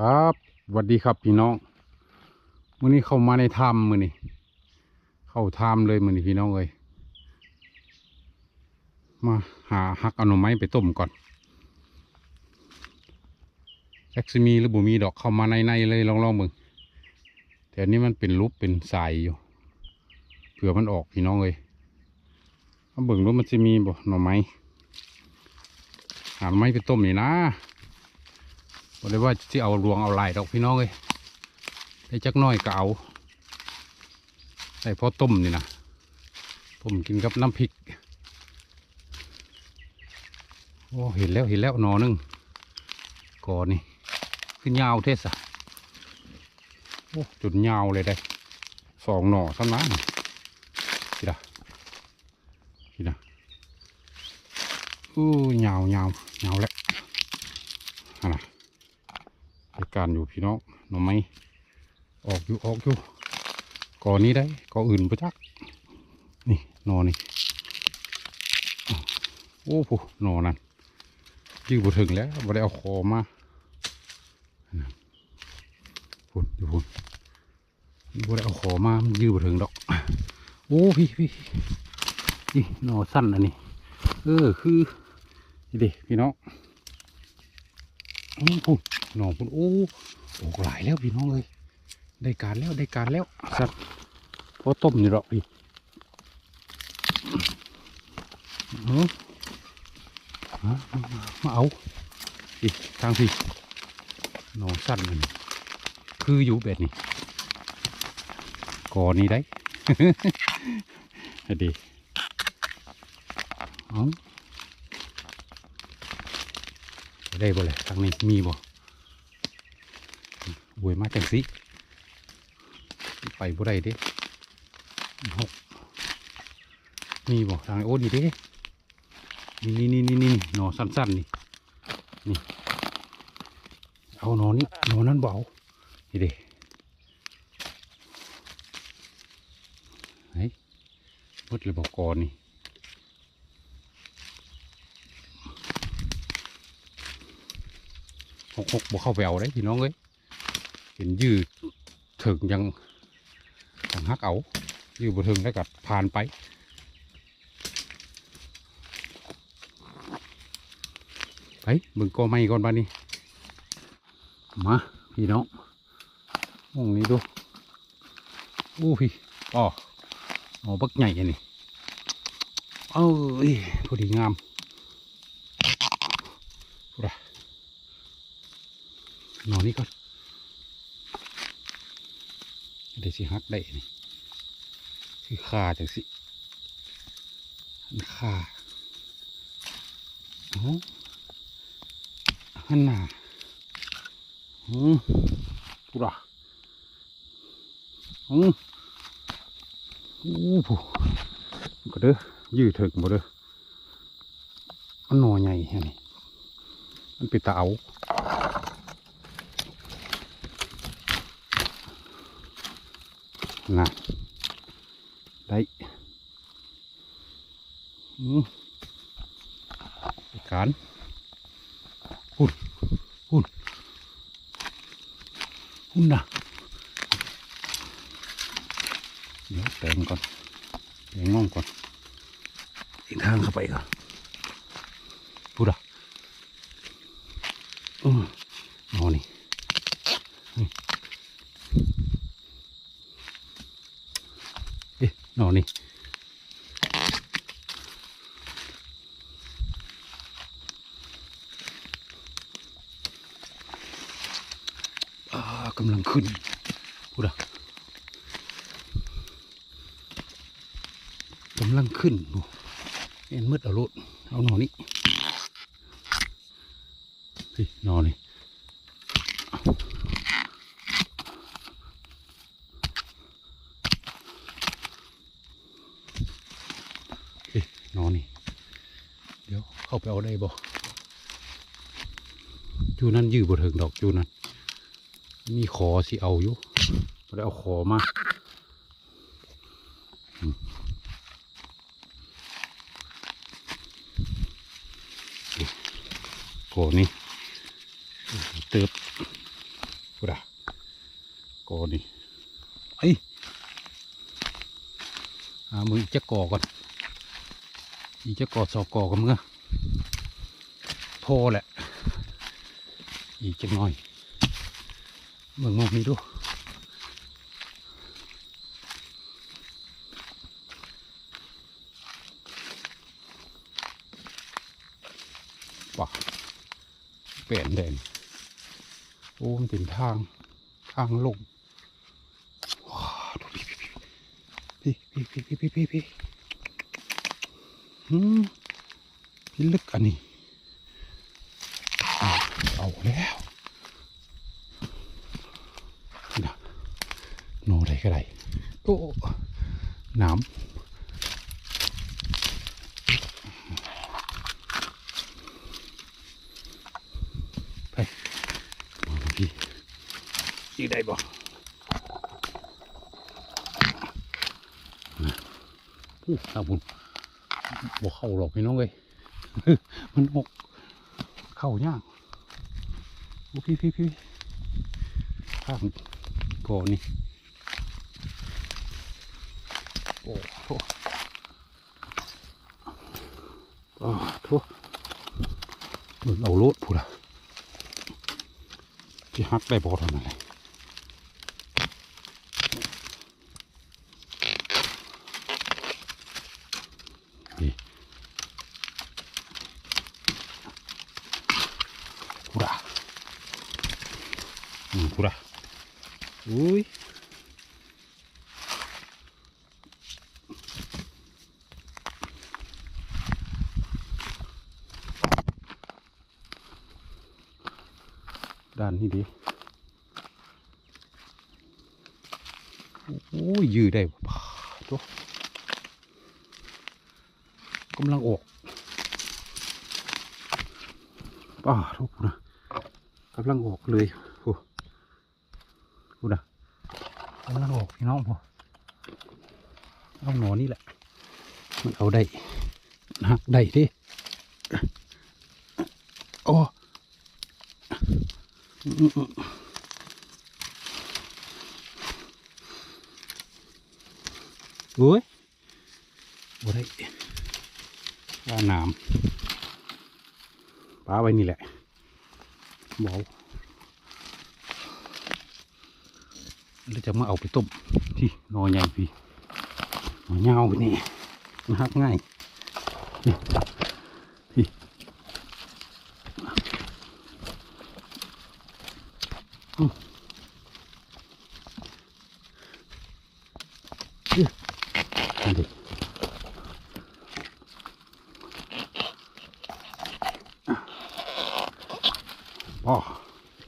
ครับสวัสดีครับพี่น้องมื้อนี้เข้ามาในถ้ำมื้อนี้เข้าถ้ำเลยมื้อนี้พี่น้องเอ้ยมาหาหักอน่อไม้ไปต้มก่อนแจ็คซิมีหรือบ่มีดอกเข้ามาในในเลยลองลองๆเบิ่งแต่อันนี้มันเป็นรูปเป็นสายอยู่เผื่อมันออกพี่น้องเอ้ยมาเบิ่งว่ามันจะมีบ่หน่อไม้หาไม้ไปต้มนี่นะ บอกเลยว่าที่เอารวงเอาลายดอกพี่น้องเลยได้จักน้อยก็เอาใส่พอต้มนี่นะต้มกินกับน้ำพริกโอ้เห็นแล้วเห็นแล้วหนอหนึงก่อนนี่ขึ้นยาวเทสอะโอ้จุดยาวเลยได้สองหน่อซ้ำนะสิละสิละอู้ยาวยาวยาวแล้วอะนะ ราการอยู่พี่น้องหน่อไม้ออกอยู่ออกอยู่ก่อนนี้ได้ก่ออื่นประจัก นี่นอนนี่โอ้โหนอนนั่นยืดบุถึงแล้วบ่ได้เอาคอมาพุ่นอยู่พุ่นบ่ได้เอาคอมามยืดบุถึงดอก โอ้พี่พี่นี่นอสั้นอันนี้เออคือนี่ดิพี่น้องอืมพุ่น หนองพุ่นโอ้ออกหลายแล้วพี่น้องเลยได้การแล้วได้การแล้วสัตว์พอต้มนี่หรอกพี่เออมาเอาอีกทางพี่หนองสั้นมันคืออยู่แบบนี้ก่อนนี้ได้ดีเอาได้บ่เลยทางนี้มีบ่ บวยมาจังสิไปบ่ได้เด้หกมีบ่ทางโอ้นี่เด้นี่นี่นี่นี่นี่หนอสั้นๆนี่นี่เอาหนอนี้หนอนั้นเบานี่เด้ไหนมดเลยบอกกอนนี่หกหกบ่เข้าไปเอาได้พี่น้องเอ้ย เห็นยืดถึงยังยังฮักเอายืดบ่ถึงได้วกัดผ่านไปไปเบิ่งกอไม้ก่อนบ้านนี้มาพี่น้องมองนี้ดูอู้พี่อ๋อเอบักใหญ่อันนี้เอ้ยพอดีงามพูดอนอนนี่ก่อนเดี๋ยวสิฮักได้นี่คือขาจังสิหันขาโอ้หันหน้าอืมปุระอืมโอ้โหก็เด้อยืดถึงบ่เด้อมันหนอใหญ่แค่นี้มันเป็นตาเอา นะได้อืมไปการหุ่นหุ่นหุ่นนะเดี๋ยวแต่งก่อนแต่งง่องก่อนอีกทางเข้าไปก่อนพูดอะอืมนอนนี่ เอ๊ะหนอนี่อ่ากำลังขึ้นพูดอะกำลังขึ้นดูเอ็นมืดเอารถเอาหนอนี้พี่นอนี่พี่หนอนี่ เข้าไปเอาได้บ่จูนั้นยืดบ่ถึงดอกจูนั้นมีขอสิเอาอยู่บ่ได้เอาขอมาอืมโอ้นี่เติบกูด่ะกอนี่ไอ้ยหามืออีกจะก่อก่อนอีจะก่อสอกกอกันมึงอะ พอแหละ อีกจะน้อยมึงมองมีดูป่ะเปลี่ยนแดงโอ้มันเป็นทาง ทางลงว้าดูพี่พี่พี่พี่พี่พี่พี่อืม พี่ลึกอันนี้ เอาแล้วนะโนอะไรก็ได้โอ้น้ำไปมองดูพี่ยืดได้บ่อู้ตาบุญบ่เข้าหรอกพี่น้องเลย มันหก เข้ายากโอ้พี่พี่พี่ข้างก่อนนี่ โอ้โหโอ้โหมึงเอาโลดพูดอะที่ฮักได้บอทำอะไรนี่กูระอืม กูระอุ้ยด้านนี้ดีโอ้ยยืดได้ตัวกำลังออกป้าทุกนะกำลังออกเลย โอ้กูนะกำลังออกพี่น้องพอเอาหนอนี่แหละมันเอาได้หักได้ดิโอ้โอ้ยบ่ได้ว่าน้ำปลาไว้นี่แหละเบา แล้วจะมาเอาไปต้มที่นอใหญ่พี่นอเงาไปนี่มันหักง่ายนี่พี่นี่อ๋อ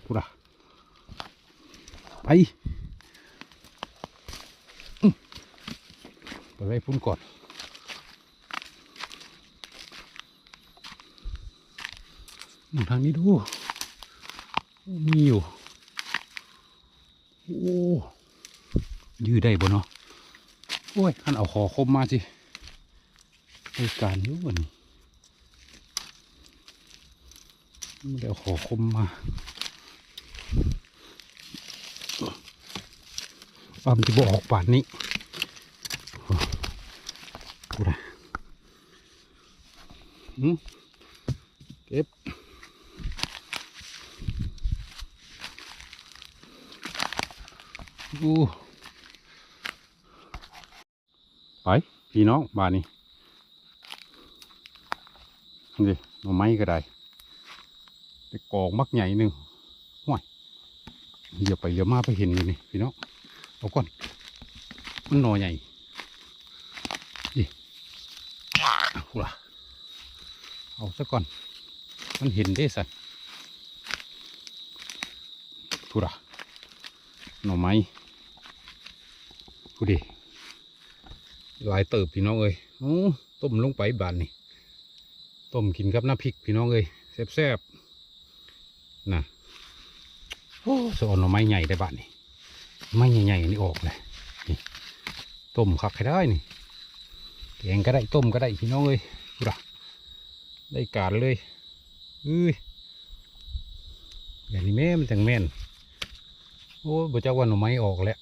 พูดอะไปอื้อไปไว้ พุ่นก่อนมองทางนี้ดู มีอยู่ โอ้ยืดได้บ่เนาะ โอ้ยอันเอาขอคมมาสิบริการอยู่วันนี้ไม่ได้เอาขอคมมาว่ามันจะบออกป่านนี้โอ้กูได้หืม เก็บอู้ไป พี่น้องบ้านนี้นี่หน่อไม้ก็ได้ไปกองมักใหญ่หนึ่งห่วยเดี๋ยวไปเดี๋ยวมาไปเห็นอยู่นี่พี่น้องเอาก่อนมันหน่อใหญ่นี่เอาล่ะ เอาซะก่อน มันเห็นได้สันทุระหน่อไม้กูดิหลายเติบพี่น้องเอ้ยโอ้ต้มลงไปบานนี่ต้มกินกับน้ำพริกพี่น้องเอ้ยแซ่บๆนะโอ้สอนหน่อไม้ใหญ่ได้บานนี่ไม้ใหญ่ๆอันนี้ออกเลยนี่ต้มคักให้ได้นี่แกงก็ได้ต้มก็ได้พี่น้องเอ้ย ได้การเลยเอ้ยอย่างนี้แม่มันจังแม่นโอ้บ่จักว่าหน่อไม้ออกแล้ว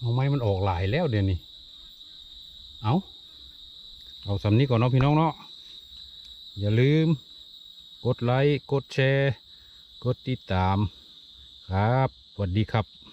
หน่อไม้มันออกหลายแล้วเดี๋ยวนี้เอาเอาสำนี้ก่อนเนาะพี่น้องเนาะอย่าลืม กดไลค์กดแชร์ กดติดตามครับสวัสดีครับ